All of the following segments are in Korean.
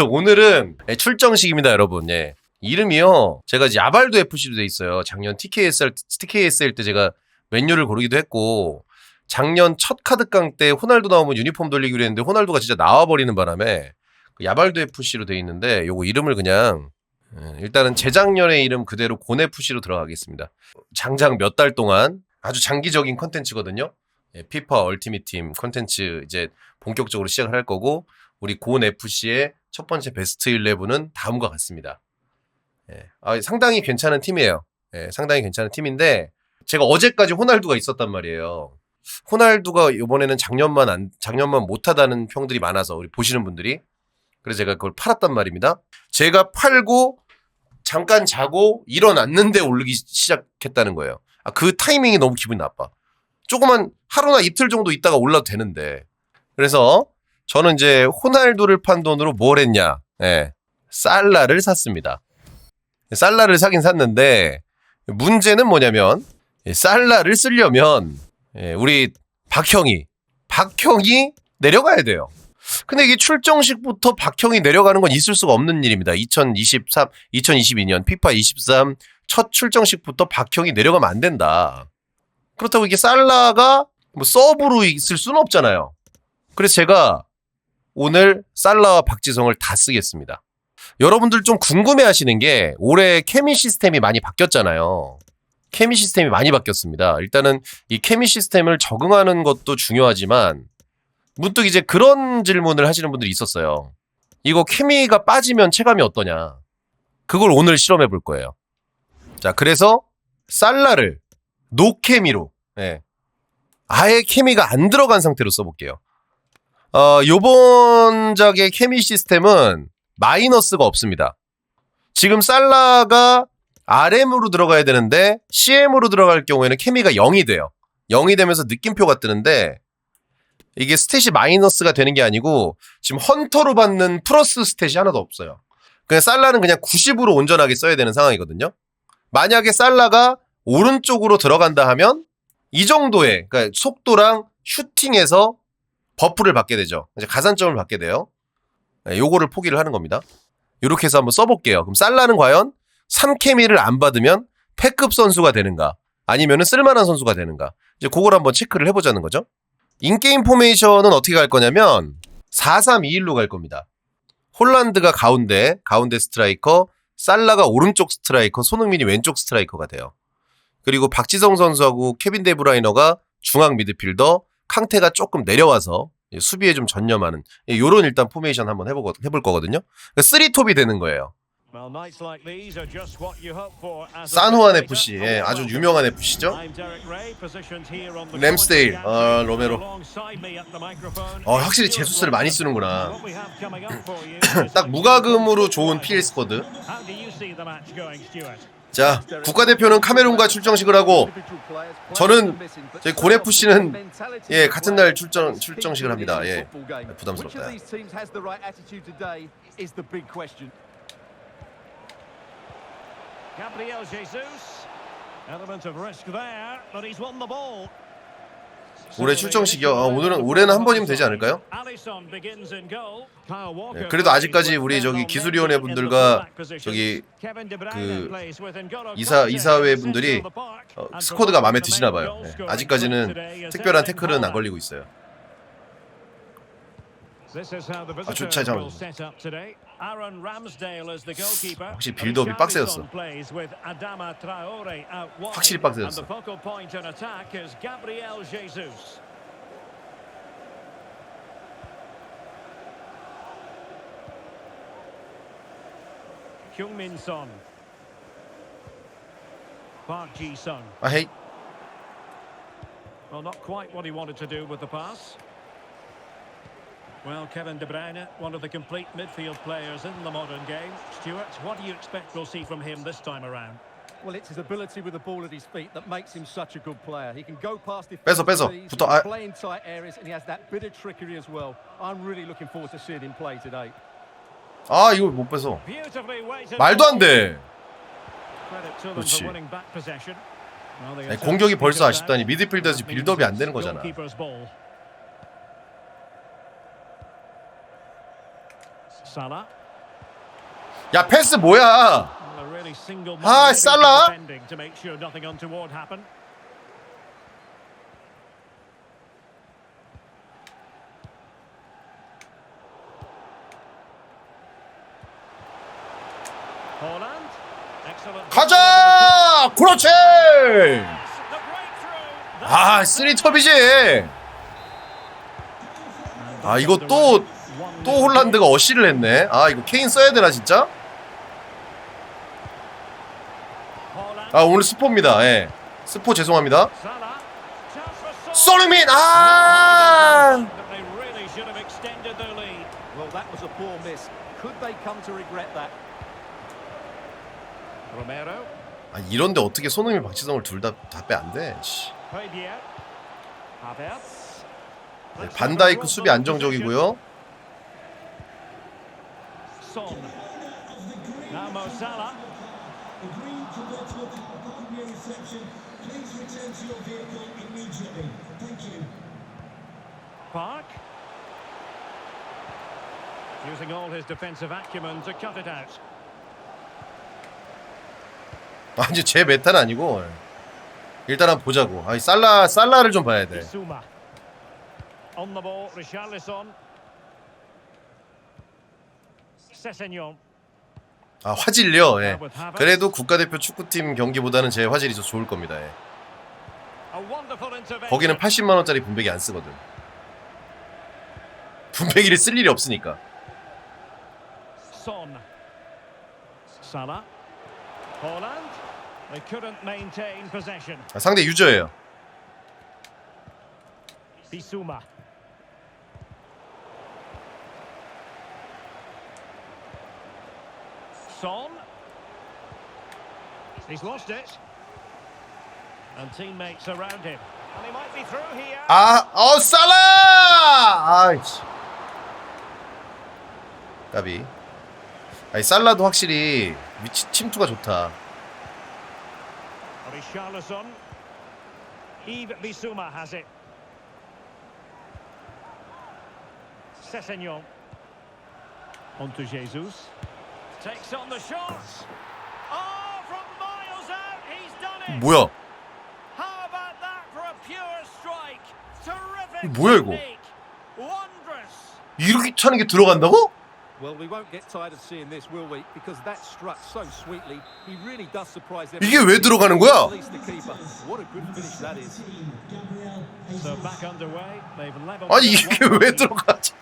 그래서 오늘은 예, 출정식입니다, 여러분. 예. 이름이요. 제가 이제 야발도 FC로 돼 있어요. 작년 TKSL TKSL 때 제가 맨유를 고르기도 했고 작년 첫 카드깡 때 호날두 나오면 유니폼 돌리기로 했는데 호날두가 진짜 나와버리는 바람에 그 야발도 FC로 돼 있는데 요거 이름을 그냥 예, 일단은 재작년의 이름 그대로 곤 FC로 들어가겠습니다. 장장 몇 달 동안 아주 장기적인 컨텐츠거든요. 예, 피파 얼티밋 팀 컨텐츠 이제 본격적으로 시작을 할 거고 우리 곤 FC의 첫 번째 베스트 11은 다음과 같습니다. 예, 아, 상당히 괜찮은 팀이에요. 예, 상당히 괜찮은 팀인데 제가 어제까지 호날두가 있었단 말이에요. 호날두가 이번에는 작년만 안, 작년만 못하다는 평들이 많아서 우리 보시는 분들이 그래서 제가 그걸 팔았단 말입니다. 제가 팔고 잠깐 자고 일어났는데 오르기 시작했다는 거예요. 아, 그 타이밍이 너무 기분이 나빠. 조그만 하루나 이틀 정도 있다가 올라도 되는데. 그래서 저는 이제 호날두를 판 돈으로 뭘 했냐? 예. 살라를 샀습니다. 살라를 사긴 샀는데 문제는 뭐냐면 예, 살라를 쓰려면 예, 우리 박형이 박형이 내려가야 돼요. 근데 이게 출정식부터 박형이 내려가는 건 있을 수가 없는 일입니다. 2023, 2022년 피파 23 첫 출정식부터 박형이 내려가면 안 된다. 그렇다고 이게 살라가 뭐 서브로 있을 수는 없잖아요. 그래서 제가 오늘 살라와 박지성을 다 쓰겠습니다. 여러분들 좀 궁금해 하시는 게 올해 케미 시스템이 많이 바뀌었잖아요. 케미 시스템이 많이 바뀌었습니다. 일단은 이 케미 시스템을 적응하는 것도 중요하지만 문득 이제 그런 질문을 하시는 분들이 있었어요. 이거 케미가 빠지면 체감이 어떠냐. 그걸 오늘 실험해 볼 거예요. 자, 그래서 살라를 노케미로, 예. 아예 케미가 안 들어간 상태로 써볼게요. 어, 요번 작의 케미 시스템은 마이너스가 없습니다. 지금 살라가 RM으로 들어가야 되는데 CM으로 들어갈 경우에는 케미가 0이 돼요. 0이 되면서 느낌표가 뜨는데 이게 스탯이 마이너스가 되는 게 아니고 지금 헌터로 받는 플러스 스탯이 하나도 없어요. 그냥 살라는 그냥 90으로 온전하게 써야 되는 상황이거든요. 만약에 살라가 오른쪽으로 들어간다 하면 이 정도의 그러니까 속도랑 슈팅에서 버프를 받게 되죠. 이제 가산점을 받게 돼요. 네, 요거를 포기를 하는 겁니다. 이렇게 해서 한번 써볼게요. 그럼 살라는 과연 3케미를 안 받으면 패급 선수가 되는가? 아니면은 쓸만한 선수가 되는가? 이제 그걸 한번 체크를 해보자는 거죠. 인게임 포메이션은 어떻게 갈 거냐면 4-3-2-1로 갈 겁니다. 홀란드가 가운데, 가운데 스트라이커, 살라가 오른쪽 스트라이커, 손흥민이 왼쪽 스트라이커가 돼요. 그리고 박지성 선수하고 케빈 데브라이너가 중앙 미드필더, 캉테가 조금 내려와서 수비에 좀 전념하는 요런 일단 포메이션 한번 해보, 해볼 거거든요. 쓰리톱이 되는 거예요. 산호안 FC, 예, 아주 유명한 FC죠. 램스데일, 어, 로메로. 어, 확실히 제수스를 많이 쓰는구나. 딱 무과금으로 좋은 PL 스쿼드. 자, 국가대표는 카메룬과 출정식을 하고 저는 저희 곤 FC는 예 같은 날 출정 출정식을 합니다. 예 부담스럽다. 올해 출정식이요. 아, 오늘은 올해는 한 번이면 되지 않을까요? 네, 그래도 아직까지 우리 저기 기술위원회 분들과. 저기 그 이사 이사회 분들이. 어, 스쿼드가 마음에 드시나 봐요. 예, scoring 아직까지는 특별한 태클은 안. 걸리고 있어요. 아, 자, 잠 깐만요. will set up today. Aaron Ramsdale is the goalkeeper. 확실히 And 빌드업이 빡세졌어. Richarlison plays with Adama Traore out wide. 확실히 And 빡세졌어. the focal point in attack is Gabriel Jesus. Hyungmin Son. Park Ji Sung. 아 헤이. Well, not quite what he wanted to do with the pass. Well, Kevin De Bruyne, one of the complete midfield players in the modern game. Stuart, what do you expect we'll see from him this time around? Well, it's his ability with the ball at his feet that makes him such a good player. He can go past 뺏어, 뺏어. defenders, he 붙어. can 아. play in tight areas, and he has that bit of trickery as well. I'm really looking forward to seeing him play today. 아 이거 못 뺏어. 말도 안 돼. Credit to them 그렇지. for winning back possession. Well, the 아니, 공격이 벌써 아쉽다니. 미드필더에서 빌드업이 안 되는 거잖아. goalkeeper's ball. Salah. 야 패스 뭐야? Ah. Haaland. Excellent. 가자! 그렇지! 아 쓰리 톱이지. 아 이거 또 또 홀란드가 어시를 했네. 아 이거 케인 써야 되나 진짜? 아 오늘 스포입니다. 예. 스포 죄송합니다. 소르민 아! 아 이런데 어떻게 손흥민 박지성을 둘 다 다 빼 안 돼? 씨. 네, 반다이크 수비 안정적이고요. Son. Now Mo Salah. Park. Using all his defensive acumen to cut it out. 아니 제 메타는 아니고 예. 일단 한번 보자고. 아이 살라 살라를 좀 봐야 돼. On the ball, Richarlison. 아 화질요. 예. 그래도 국가대표 축구팀 경기보다는 제 화질이 더 좋을 겁니다. 예. 거기는 80만 원짜리 분배기 안 쓰거든. 분배기를 쓸 일이 없으니까. 아, 상대 유저예요. Son. He's lost it. And teammates around him. And he might be through here. 아, 어 살라! 아이씨. 까비. 아니 살라도 확실히 위치 침투가 좋다. Richarlison. Yves Bissouma has it. Oh, he's done it. 뭐야? How about that for a pure strike? Terrific. 뭐야, 이거? 이렇게 차는 게 들어간다고? Well, we won't get tired of seeing this, will we? Because that struck so sweetly. He really does surprise 이게. 왜 들어가는 거야? At least the keeper. What a good finish that is. So back underway. They've leveled. 아니 이게 왜. 들어가지?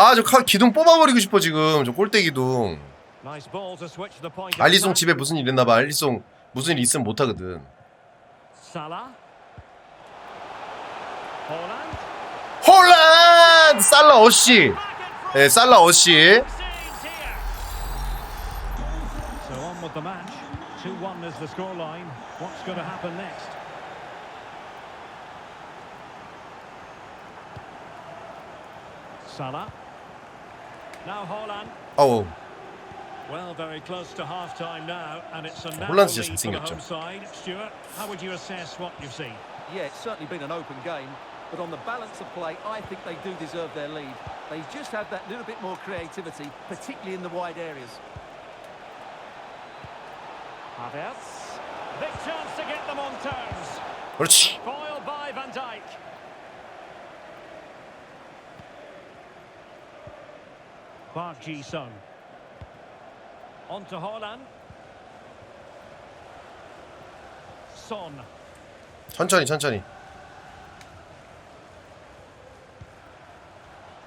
아, 저 카- 기둥 뽑아버리고 싶어 지금. 저 골대 기둥. 알리송. 집에 무슨 일 있나 봐. 알리송 무슨 일 있으면 못 하거든. Salah. Holland. 홀란드! 살라 어시. 예, 살라 어시. Here. Now Holland. Oh. Well, very close to half-time now, and it's a natural lead for the home side. Stuart, how would you assess what you've seen? Yeah, it's certainly been an open game, but on the balance of play, I think they do deserve their lead. They just have that little bit more creativity, particularly in the wide areas. Havertz. Big chance to get them on terms. Foiled by Van Dijk. Park Ji-sung. On to Holland. Son. 천천히 천천히.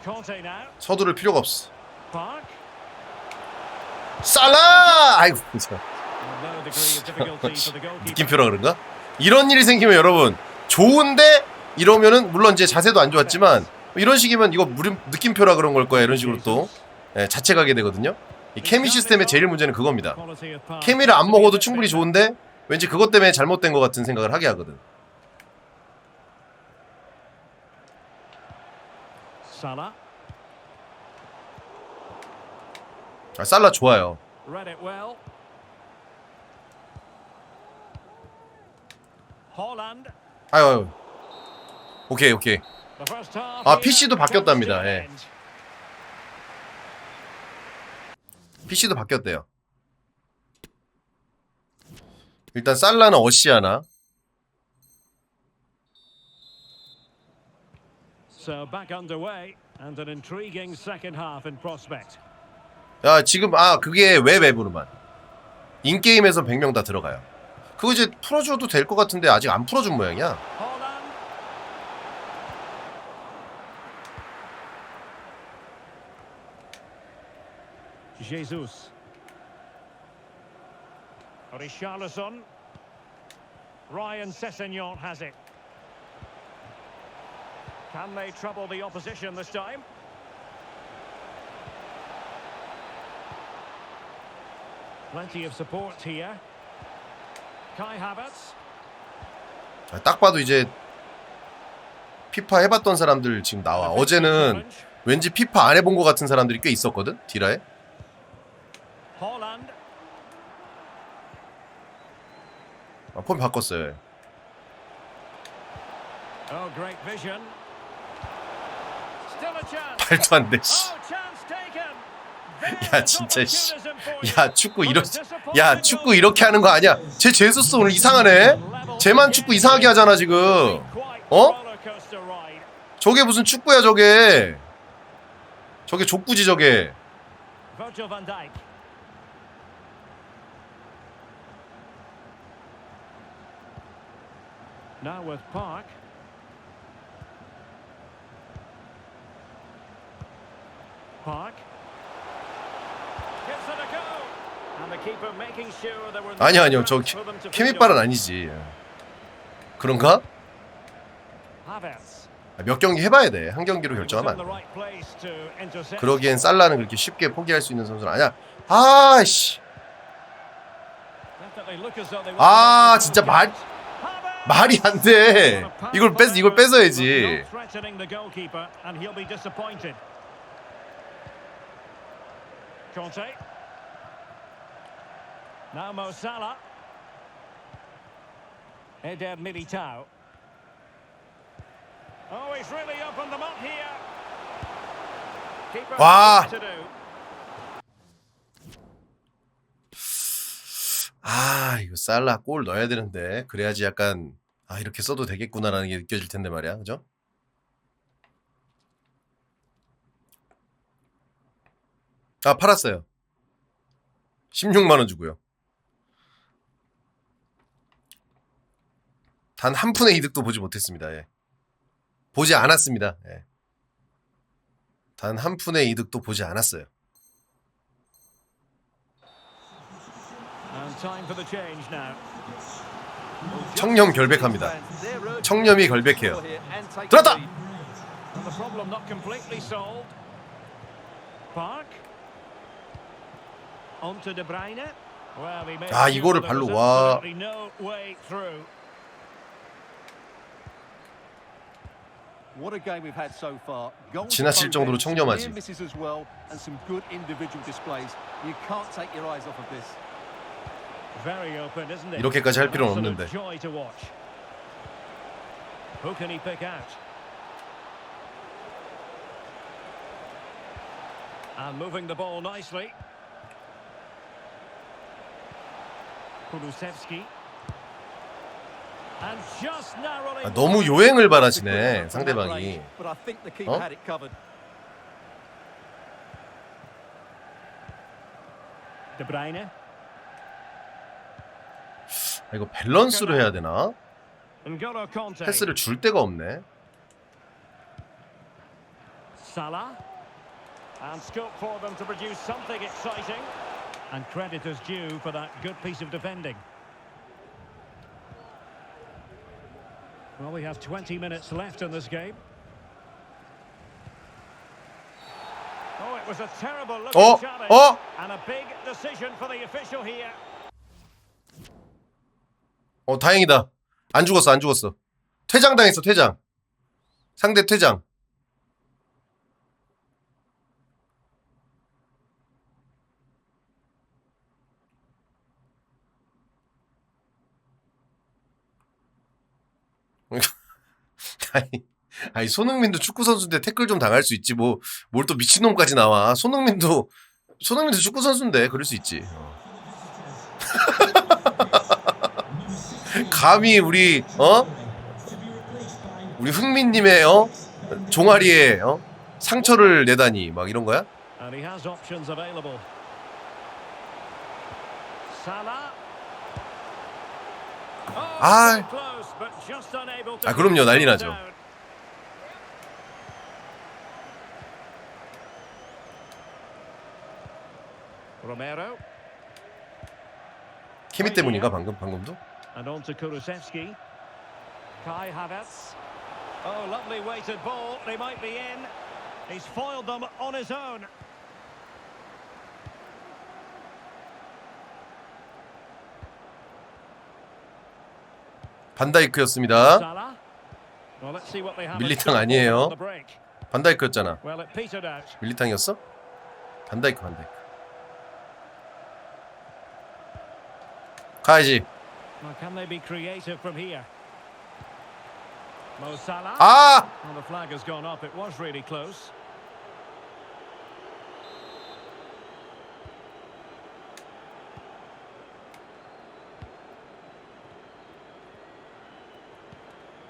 Conte now. 서두를 필요가 없어. Park. 살라! 아이고 진짜. 느낌표라 그런가? 이런 일이 생기면 여러분 좋은데 이러면은 물론 이제 자세도 안 좋았지만 이런 식이면 이거 느낌표라 그런 걸 거야 이런 식으로 또 예, 자체 가게 되거든요. 이 케미 시스템의 제일 문제는 그겁니다. 케미를 안 먹어도 충분히 좋은데 왠지 그것 때문에 잘못된 것 같은 생각을 하게 하거든. 아, 살라 좋아요. 아유, 아유. 오케이 오케이. 아, PC도 바뀌었답니다. 예. PC도 바뀌었대요. 일단 살라는 어시 하나. So back underway and an intriguing second half in prospect. 야 지금 아 그게 왜 웹으로만 인게임에서 100명 다 들어가요. 그거 이제 풀어줘도 될 것 같은데 아직 안 풀어준 모양이야. Jesus. Richarlison. Ryan Sessegnon has it. Can they trouble the opposition this time? Plenty of support here. Kai Havertz. 아, 딱 봐도 이제 피파 해봤던 사람들 지금 나와. 어제는 왠지 피파 안 해본 것 같은 사람들이 꽤 있었거든 디라에. 아, 폼 바꿨어요. Oh, a chance. 말도 안 돼. 씨. Oh. 야 진짜 씨. 야 축구 이렇 야 축구 이렇게 하는 거 아니야. 쟤 제수스 오늘 이상하네. 쟤만 축구 이상하게 하잖아 지금. 어? 저게 무슨 축구야 저게. 저게 족구지 저게. Now with Park. Park. Gives it a go. And the keeper making sure there were no 아니요 아니요 저 케미빨은. 아니지. 그런가? Havertz. 아, 몇 경기 해봐야 돼. 한 경기로 결정하면 안 돼. 그러기엔 살라는 그렇게 쉽게 포기할 수 있는 선수는 아니야. 아씨. 아, 진짜 말-! 말이 안 돼. 이걸 뺏 이걸 뺏어야지. Not threatening the goalkeeper, and he'll be disappointed. Conte. Now Mo Salah. Eder Militao. Oh, he's really opened them up here. Keeper 와. has to do. 아 이거 살라 골 넣어야 되는데 그래야지 약간 아 이렇게 써도 되겠구나라는 게 느껴질 텐데 말이야 그죠? 아 팔았어요 16만 원 주고요 단 한 푼의 이득도 보지 못했습니다 예. 보지 않았습니다 예. 단한 푼의 이득도 보지 않았어요 And time for the change now. 청렴 결백합니다 청렴이 결백해요 들었다! 아, 이거를 발로, 와. absolutely no way through. What a game we've had so far. Goals 지나칠 정도로 청렴하지. 이렇게까지 할 필요는 없는데. Joy to watch. Who can he pick out? And moving the ball nicely. Kulusevski. And just narrowly. 아, 너무 요행을 바라시네 상대방이 But I think the keeper 어? had it covered. De Bruyne. 아, 이거 밸런스로 해야 되나? 패스를 줄 데가 없네 Salah. And scope for them to produce something exciting. And credit is due for that good piece of defending. Well, we have 20 minutes left in this game. Oh, it was a terrible looking 어? challenge. 어? And a big decision for the official here. 어 다행이다. 안 죽었어 안 죽었어. 퇴장 당했어 퇴장. 상대 퇴장. 아니, 아니 손흥민도 축구 선수인데 태클 좀 당할 수 있지 뭐. 뭘 또 미친놈까지 나와. 손흥민도 손흥민도 축구 선수인데 그럴 수 있지. 어. 감히 우리 어 우리 흥민님의 어 종아리에 어 상처를 내다니 막 이런 거야? Oh, 아. 아, 그럼요. 난리 나죠. 케미 때문인가 방금 방금도? And on to Kulusevski. Kai Havertz. Oh, lovely weighted ball. They might be in. He's foiled them on his own. 반다이크였습니다. Salah. Well, let's see what they have in 밀리탕 아니에요. 반다이크였잖아. Well, it petered out. 밀리탕이었어? 반다이크 반다이크. 가야지. Well, can they be creative from here? Mo Salah. 아! Well, the flag has gone up. It was really close.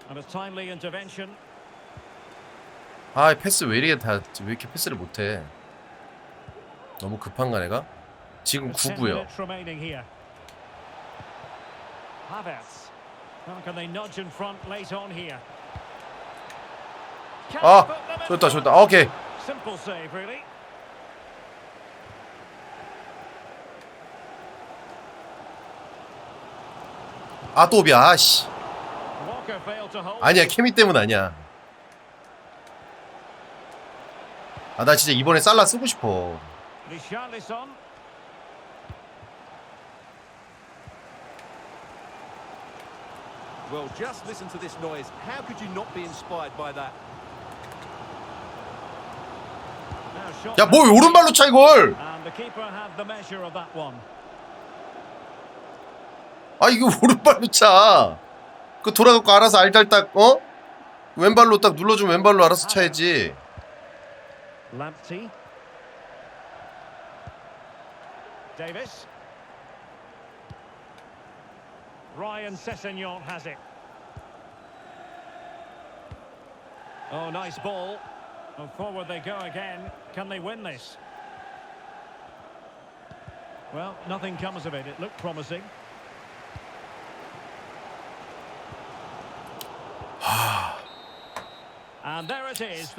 And a timely intervention. 아, 패스 왜 이렇게 다 왜 이렇게 패스를 못 해? 너무 급한가 내가? 지금 With 10 9부요. Havertz. How can they nudge in front late on here? 아, 좋다? 좋다. 아, 오케이. Simple save, really. 아, 또 오비야. 아, 씨. 아니야, 케미 때문 아니야. 아, 나 진짜 이번에 살라 쓰고 싶어. Richarlison. Well, just listen to this noise. How could you not be inspired by that? 야, 뭐 오른발로 차 이걸? And the keeper had the measure of that one. 아, 이거 오른발로 차. 그 돌아갖고 알아서 알달딱 어? 왼발로 딱 눌러주면 왼발로 알아서 차야지. Lamptey. Davis. Ryan Sessegnon has it. Oh, nice ball. And forward they go again. Can they win this? Well, nothing comes of it. It looked promising.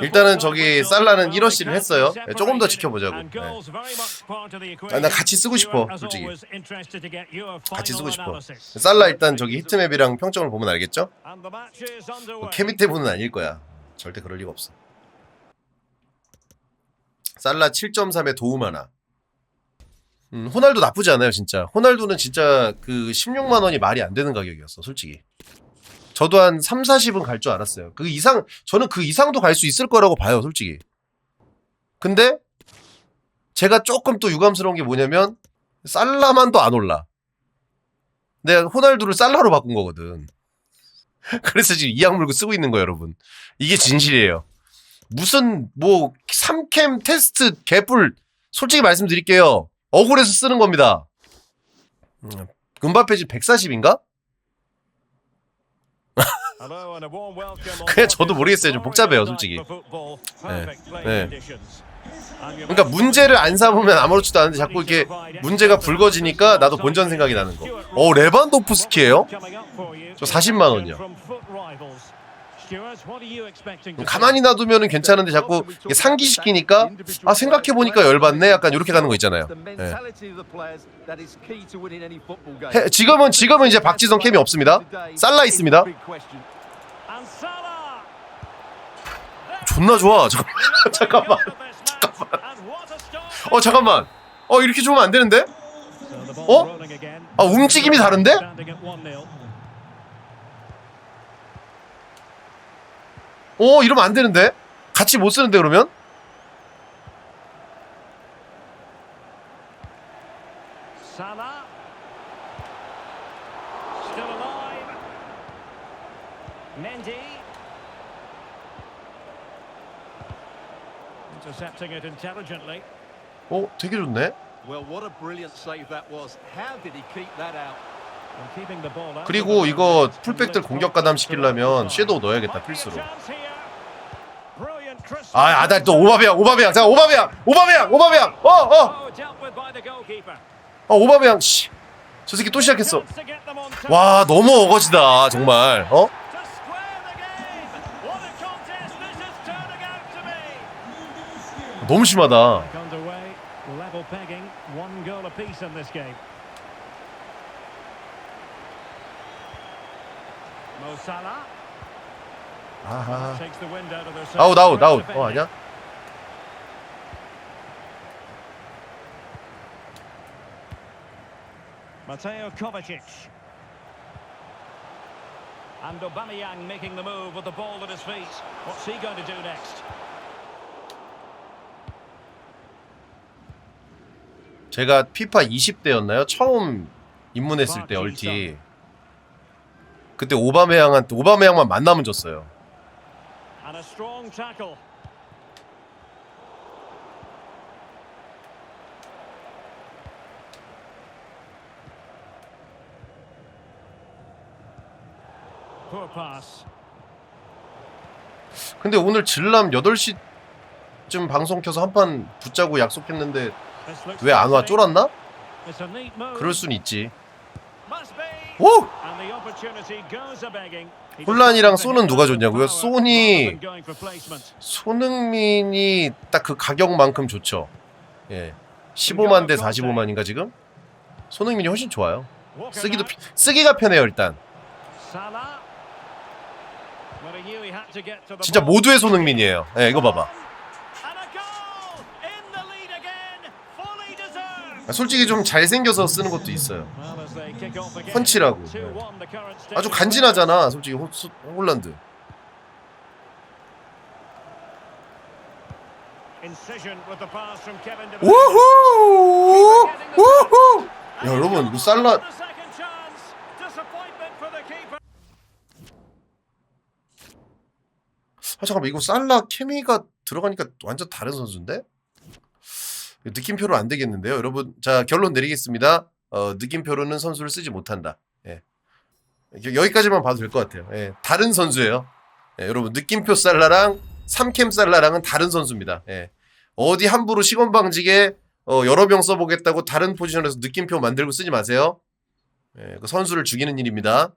일단은 저기. 살라는 Well, 1호 씨를 they 했어요. can't be 네, 조금 더. 지켜보자고. 네. 아, 나 같이 쓰고 싶어, 솔직히. 같이 쓰고 싶어. 살라 일단 저기 히트맵이랑 평점을 보면 알겠죠? And the match is underway. 케미 때문은 아닐 거야. 절대 그럴 리가 없어. 살라 7.3에 도움 하나. 음, 호날두 나쁘지 않아요, 진짜. 호날두는 진짜 그 16만 원이 말이 안 되는 가격이었어, 솔직히. 저도 한 3, 40은 갈 줄 알았어요. 그 이상 저는 그 이상도 갈 수 있을 거라고 봐요, 솔직히. 근데 제가 조금 또 유감스러운 게 뭐냐면 살라만도 안 올라. 내가 호날두를 살라로 바꾼 거거든. 그래서 지금 이악 물고 쓰고 있는 거예요, 여러분. 이게 진실이에요. 무슨 뭐 3캠 테스트 개뿔 솔직히 말씀드릴게요. 억울해서 쓰는 겁니다. 음, 은바페 지금 140인가? Hello and a warm welcome on 그냥 저도 모르겠어요. 좀 복잡해요, 솔직히. 네. 네. you're 그러니까 문제를 안 삼으면 아무렇지도 않은데 자꾸 이렇게 문제가 불거지니까 나도 본전 생각이 나는 거. 어, 레반도프스키예요? 저 40만 원이요. 가만히 놔두면 괜찮은데 자꾸 상기시키니까 아 생각해 보니까 열받네 약간 이렇게 가는 거 있잖아요. The 예. mentality of the players that is key to winning any football game. 해- 지금은 지금은 이제 박지성 캠이 없습니다. 살라 있습니다. 존나 좋아. 잠깐만. 잠깐만. 어 잠깐만. 어 이렇게 좋으면 안 되는데? 어? 아, 움직임이 다른데? 어 이러면 안 되는데? 같이 못 쓰는데 그러면? Salah. Still alive. Mendy. Intercepting it intelligently. 어, 되게 좋네. Well, what a brilliant save that was. How did he keep that out? And keeping the ball out 그리고 이거. 풀백들 공격 가담 시키려면 섀도우 넣어야겠다 필수로. 아, 아달 또 오바베양, 오바베양. 자, 오바베양, 오바베양, 오바베양. 어, 어, Oh. 어, 오바베양. 씨, 저 새끼 또 시작했어. 와, 너무 어거지다, 정말. 어? 너무 심하다. Level pegging, one goal apiece in this game. Mo Salah 아하. 아웃, 아웃, 아웃. 어, 아니야? Mateo Kovacic. And Aubameyang making the move with the ball at his feet. What's he going to do next? 제가 피파 20대였나요? 처음 입문했을 때 얼티. 그때 오바메양한테 오바메양만 만나면 졌어요. And a strong tackle. Poor pass. 근데 오늘 질람 8시쯤 방송 켜서 한 판 붙자고 약속했는데 왜 안 와? 쫄았나? 그럴 순 있지. 오! 혼란이랑 쏘는 누가 좋냐고요? placement. 손흥민이 딱 그 가격만큼 좋죠. 예. 15만 대 45만인가 지금? 손흥민이 훨씬 좋아요. 쓰기도 쓰기가 편해요, 일단. 진짜. 모두의 손흥민이에요. 예, 이거 봐봐. And a goal! In the lead again. Fully deserved. 아, 솔직히 좀 잘생겨서 쓰는 것도 있어요. 펀치라고. 2-1 the current state 아주 간지나잖아, 솔직히 호, 소- 홀란드. 우후! 우후! 야, 여러분, 이 살라. 아 잠깐만 이거 살라 케미가 들어가니까 완전 다른 선수인데? 느낌표로 안 되겠는데요, 여러분. 자 결론 내리겠습니다. 어, 느낌표로는 선수를 쓰지 못한다. 예. 여- 여기까지만 봐도 될 것 같아요. 예. 다른 선수예요. 예, 여러분 느낌표 살라랑 삼캠 살라랑은 다른 선수입니다. 예. 어디 함부로 시건 방지게 어, 여러 명 써보겠다고 다른 포지션에서 느낌표 만들고 쓰지 마세요. 예, 그 선수를 죽이는 일입니다.